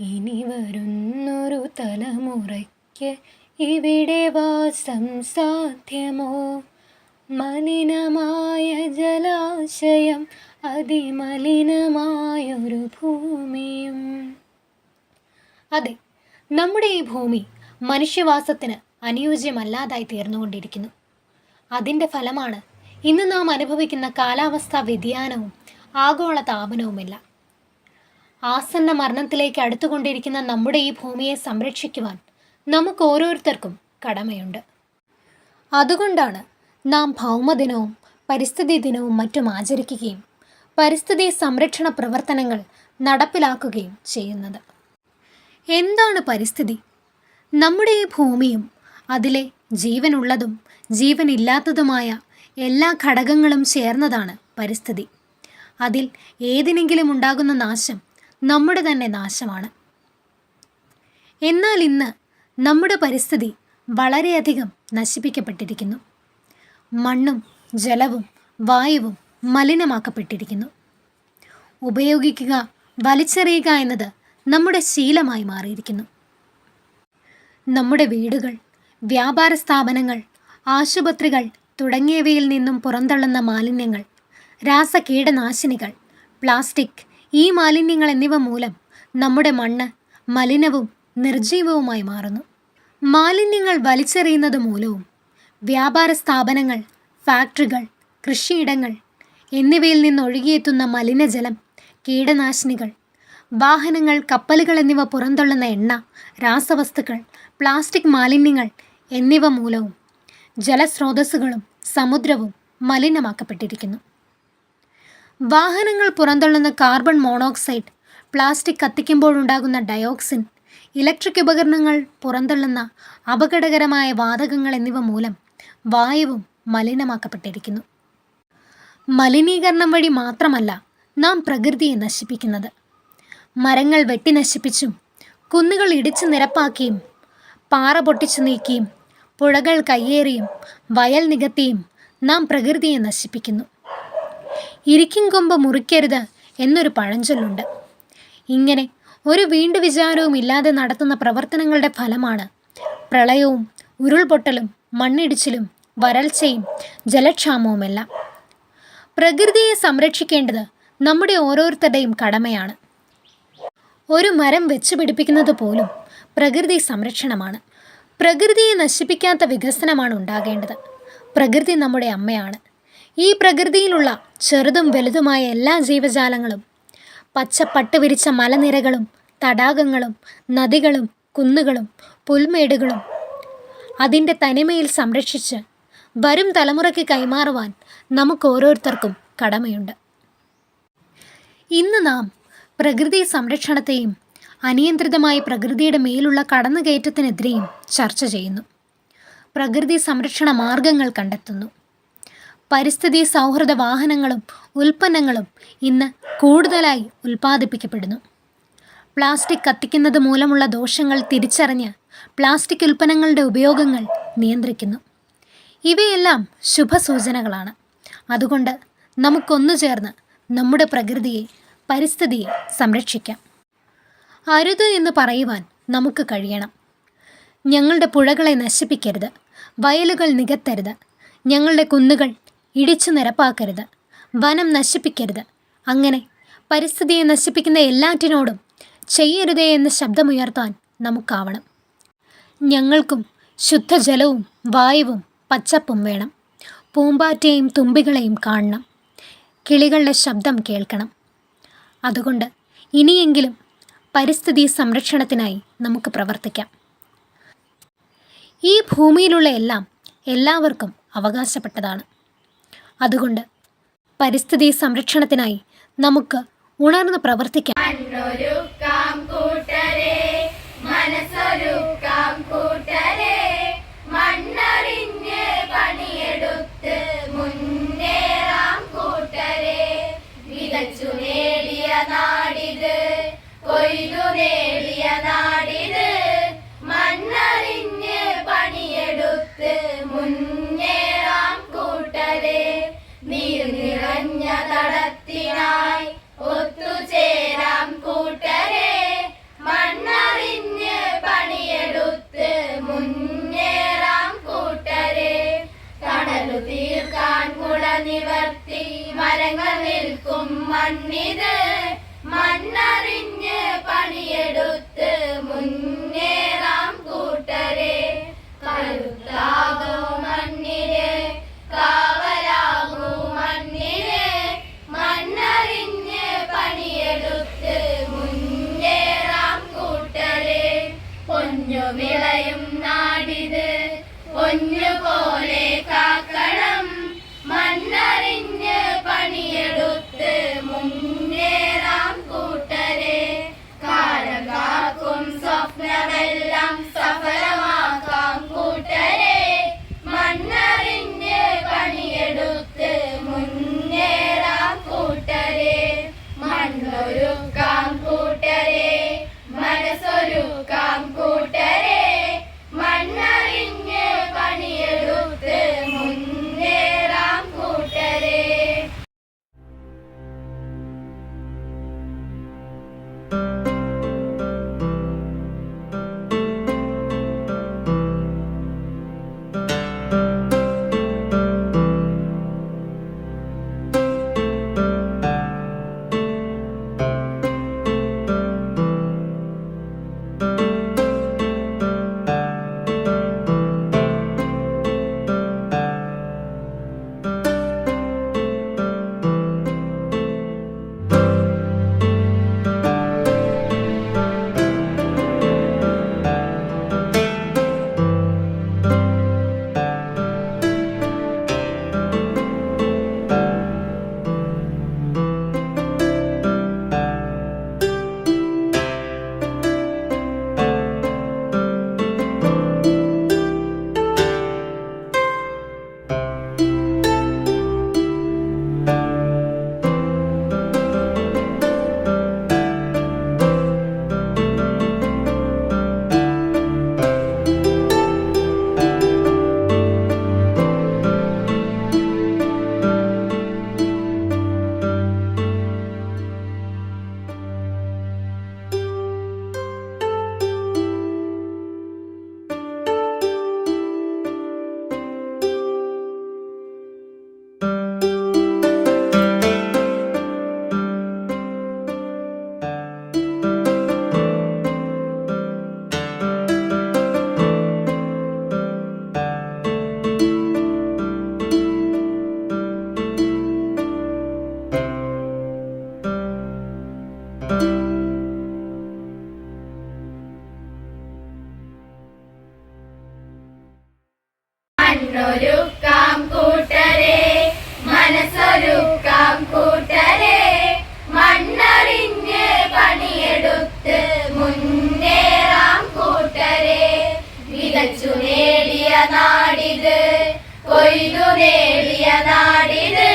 ഇനി വരുന്നൊരു തലമുറയ്ക്ക് ഇവിടെ വാസം സാധ്യമോ? മലിനമായ ജലാശയം അതിമലിനമായൊരു ഭൂമിയും. അതെ നമ്മുടെ ഈ ഭൂമി മനുഷ്യവാസത്തിന് അനുയോജ്യമല്ലാതായി തീർന്നുകൊണ്ടിരിക്കുന്നു. അതിന്റെ ഫലമാണ് ഇന്ന് നാം അനുഭവിക്കുന്ന കാലാവസ്ഥാ വ്യതിയാനവും ആഗോള താപനവുമെല്ലാം ആസന്ന മരണത്തിലേക്ക് അടുത്തുകൊണ്ടിരിക്കുന്ന നമ്മുടെ ഈ ഭൂമിയെ സംരക്ഷിക്കുവാൻ നമുക്ക് ഓരോരുത്തർക്കും കടമയുണ്ട്. അതുകൊണ്ടാണ് നാം ഭൗമദിനവും പരിസ്ഥിതി ദിനവും മറ്റും ആചരിക്കുകയും പരിസ്ഥിതി സംരക്ഷണ പ്രവർത്തനങ്ങൾ നടപ്പിലാക്കുകയും ചെയ്യുന്നത്. എന്താണ് പരിസ്ഥിതി? നമ്മുടെ ഈ ഭൂമിയും അതിലെ ജീവനുള്ളതും ജീവനില്ലാത്തതുമായ എല്ലാ ഘടകങ്ങളും ചേർന്നതാണ് പരിസ്ഥിതി. അതിൽ ഏതിനെങ്കിലും ഉണ്ടാകുന്ന നാശം നമ്മുടെ തന്നെ നാശമാണ്. എന്നാൽ ഇന്ന് നമ്മുടെ പരിസ്ഥിതി വളരെയധികം നശിപ്പിക്കപ്പെട്ടിരിക്കുന്നു. മണ്ണും ജലവും വായുവും മലിനമാക്കപ്പെട്ടിരിക്കുന്നു. ഉപയോഗിക്കുക വലിച്ചെറിയുക എന്നത് നമ്മുടെ ശീലമായി മാറിയിരിക്കുന്നു. നമ്മുടെ വീടുകൾ വ്യാപാര സ്ഥാപനങ്ങൾ ആശുപത്രികൾ തുടങ്ങിയവയിൽ നിന്നും പുറന്തള്ളുന്ന മാലിന്യങ്ങൾ രാസകീടനാശിനികൾ പ്ലാസ്റ്റിക് ഈ മാലിന്യങ്ങൾ എന്നിവ മൂലം നമ്മുടെ മണ്ണ് മലിനവും നിർജീവവുമായി മാറുന്നു. മാലിന്യങ്ങൾ വലിച്ചെറിയുന്നത് മൂലവും വ്യാപാര സ്ഥാപനങ്ങൾ ഫാക്ടറികൾ കൃഷിയിടങ്ങൾ എന്നിവയിൽ നിന്ന് ഒഴുകിയെത്തുന്ന മലിനജലം കീടനാശിനികൾ വാഹനങ്ങൾ കപ്പലുകൾ എന്നിവ പുറന്തള്ളുന്ന എണ്ണ രാസവസ്തുക്കൾ പ്ലാസ്റ്റിക് മാലിന്യങ്ങൾ എന്നിവ മൂലവും ജലസ്രോതസ്സുകളും സമുദ്രവും മലിനമാക്കപ്പെട്ടിരിക്കുന്നു. വാഹനങ്ങൾ പുറന്തള്ളുന്ന കാർബൺ മോണോക്സൈഡ് പ്ലാസ്റ്റിക് കത്തിക്കുമ്പോഴുണ്ടാകുന്ന ഡയോക്സിൻ ഇലക്ട്രിക് ഉപകരണങ്ങൾ പുറന്തള്ളുന്ന അപകടകരമായ വാതകങ്ങൾ എന്നിവ മൂലം വായുവും മലിനമാക്കപ്പെട്ടിരിക്കുന്നു. മലിനീകരണം വഴി മാത്രമല്ല നാം പ്രകൃതിയെ നശിപ്പിക്കുന്നത്. മരങ്ങൾ വെട്ടി നശിപ്പിച്ചും കുന്നുകൾ ഇടിച്ചു നിരപ്പാക്കിയും പാറ പൊട്ടിച്ചു നീക്കിയും പുഴകൾ കയ്യേറിയും വയൽ നികത്തിയും നാം പ്രകൃതിയെ നശിപ്പിക്കുന്നു. ഇരിക്കും കൊമ്പ് മുറിക്കരുത് എന്നൊരു പഴഞ്ചൊല്ലുണ്ട്. ഇങ്ങനെ ഒരു വീണ്ടു വിചാരവും ഇല്ലാതെ നടത്തുന്ന പ്രവർത്തനങ്ങളുടെ ഫലമാണ് പ്രളയവും ഉരുൾപൊട്ടലും മണ്ണിടിച്ചിലും വരൾച്ചയും ജലക്ഷാമവുമെല്ലാം. പ്രകൃതിയെ സംരക്ഷിക്കേണ്ടത് നമ്മുടെ ഓരോരുത്തരുടെയും കടമയാണ്. ഒരു മരം വെച്ചു പിടിപ്പിക്കുന്നത് പോലും പ്രകൃതി സംരക്ഷണമാണ്. പ്രകൃതിയെ നശിപ്പിക്കാത്ത വികസനമാണ് ഉണ്ടാകേണ്ടത്. പ്രകൃതി നമ്മുടെ അമ്മയാണ്. ഈ പ്രകൃതിയിലുള്ള ചെറുതും വലുതുമായ എല്ലാ ജീവജാലങ്ങളും പച്ചപ്പട്ട് വിരിച്ച മലനിരകളും തടാകങ്ങളും നദികളും കുന്നുകളും പുൽമേടുകളും അതിന്റെ തനിമയിൽ സംരക്ഷിച്ച് വരും തലമുറയ്ക്ക് കൈമാറുവാൻ നമുക്ക് ഓരോരുത്തർക്കും കടമയുണ്ട്. ഇന്ന് നാം പ്രകൃതി സംരക്ഷണത്തെയും അനിയന്ത്രിതമായ പ്രകൃതിയുടെ മേലുള്ള കടന്നുകയറ്റത്തിനെതിരെയും ചർച്ച ചെയ്യുന്നു. പ്രകൃതി സംരക്ഷണ മാർഗങ്ങൾ കണ്ടെത്തുന്നു. പരിസ്ഥിതി സൗഹൃദ വാഹനങ്ങളും ഉൽപ്പന്നങ്ങളും ഇന്ന് കൂടുതലായി ഉൽപ്പാദിപ്പിക്കപ്പെടുന്നു. പ്ലാസ്റ്റിക് കത്തിക്കുന്നത് മൂലമുള്ള ദോഷങ്ങൾ തിരിച്ചറിഞ്ഞ് പ്ലാസ്റ്റിക് ഉൽപ്പന്നങ്ങളുടെ ഉപയോഗങ്ങൾ നിയന്ത്രിക്കുന്നു. ഇവയെല്ലാം ശുഭസൂചനകളാണ്. അതുകൊണ്ട് നമുക്കൊന്നു ചേർന്ന് നമ്മുടെ പ്രകൃതിയെ പരിസ്ഥിതിയെ സംരക്ഷിക്കാം. അരുത് എന്ന് പറയുവാൻ നമുക്ക് കഴിയണം. ഞങ്ങളുടെ പുഴകളെ നശിപ്പിക്കരുത്. വയലുകൾ നികത്തരുത്. ഞങ്ങളുടെ കുന്നുകൾ ഇടിച്ചു നിരപ്പാക്കരുത്. വനം നശിപ്പിക്കരുത്. അങ്ങനെ പരിസ്ഥിതിയെ നശിപ്പിക്കുന്ന എല്ലാറ്റിനോടും ചെയ്യരുതേ എന്ന് ശബ്ദമുയർത്താൻ നമുക്കാവണം. ഞങ്ങൾക്കും ശുദ്ധജലവും വായുവും പച്ചപ്പും വേണം. പൂമ്പാറ്റയും തുമ്പികളെയും കാണണം. കിളികളുടെ ശബ്ദം കേൾക്കണം. അതുകൊണ്ട് ഇനിയെങ്കിലും പരിസ്ഥിതി സംരക്ഷണത്തിനായി നമുക്ക് പ്രവർത്തിക്കാം. ഈ ഭൂമിയിലുള്ള എല്ലാം എല്ലാവർക്കും അവകാശപ്പെട്ടതാണ്. അതുകൊണ്ട് പരിസ്ഥിതി സംരക്ഷണത്തിനായി നമുക്ക് ഉണർന്ന് പ്രവർത്തിക്കാം. മരങ്ങൾ നിൽക്കും മണ്ണിത്. മണ്ണറിഞ്ഞ് പണിയെടുത്ത് മുന്നേറാം കൂട്ടരെ. കരുത്താകൂ മണ്ണിലെ കാവലാകൂ മണ്ണിലെ. മണ്ണറിഞ്ഞ് പണിയെടുത്ത് മുന്നേറാം കൂട്ടരെ. പൊന്നു വിളയും നാടിത് പൊന്നുപോലെ കാക്കണം മണ്ണൊരുക്കാം കൂട്ടരെ മനസ്സൊരുക്കാം കൂട്ടരെ മണ്ണറിഞ്ഞ് പണിയെടുത്ത് മുന്നേറാം കൂട്ടരെ. വിതച്ചു നേടിയ നാടിത് കൊയ്തു നേടിയ നാടിത്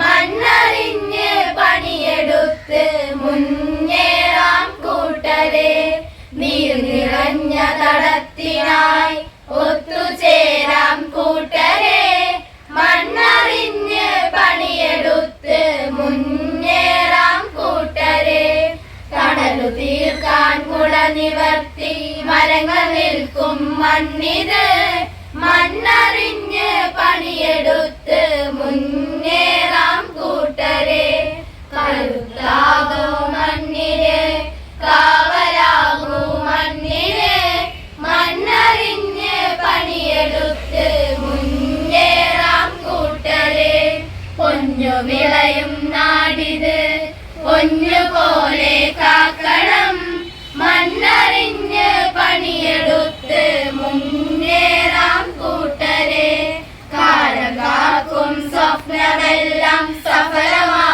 മണ്ണറിഞ്ഞ് പണിയെടുത്ത് മുന്നേറാം കൂട്ടരെ. നീർ നിറഞ്ഞ തടത്തിനായി തീർക്കാൻ കുട നിവർത്തി മരങ്ങൾ നിൽക്കും മണ്ണിത്. മണ്ണറിഞ്ഞ് പണിയെടുത്ത് മുന്നേറാം കൂട്ടരെ. കരുത്താകൂ മണ്ണിലെ കാവലാകൂ മണ്ണിലെ. മണ്ണറിഞ്ഞ് പണിയെടുത്ത് മുന്നേറാം കൂട്ടരെ. പൊന്നു വിളയും നാടിത്. പൊന്നുപോലെ പോലെ മണ്ണറിഞ്ഞ് സ്വപ്നമെല്ലാം സഫലമാക്കാം